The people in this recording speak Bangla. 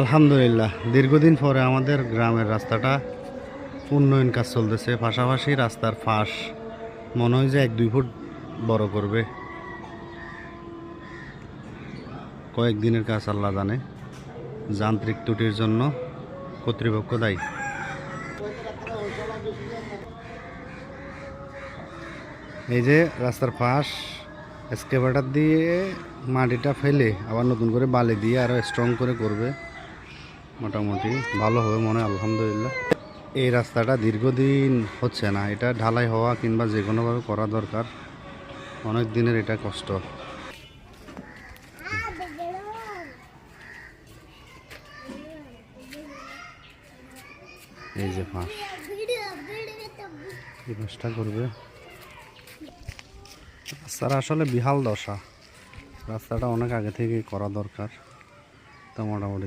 আলহামদুলিল্লাহ, দীর্ঘদিন পরে আমাদের গ্রামের রাস্তাটা উন্নয়ন কাজ চলতেছে, পাশাপাশি রাস্তার ফাঁস মনে হয় যে এক, দুই ফুট বড় করবে। কয়েকদিনের কাজ আল্লাহ জানে, যান্ত্রিক ত্রুটির জন্য কর্তৃপক্ষ দায়ী। এই যে রাস্তার ফাঁস এসকেভেটার দিয়ে মাটিটা ফেলে আবার নতুন করে বালি দিয়ে আরও স্ট্রং করে করবে। মোটামুটি ভালো হবে মনে হয়, আলহামদুলিল্লাহ। এই রাস্তাটা দীর্ঘদিন হচ্ছে না, এটা ঢালাই হওয়া কিংবা যে কোনোভাবে করা দরকার, অনেক দিনের এটা কষ্ট। এই যে ফাঁসটা করবে। রাস্তার আসলে বিহাল দশা। রাস্তাটা অনেক আগে থেকেই করা দরকার। তো মোটামুটি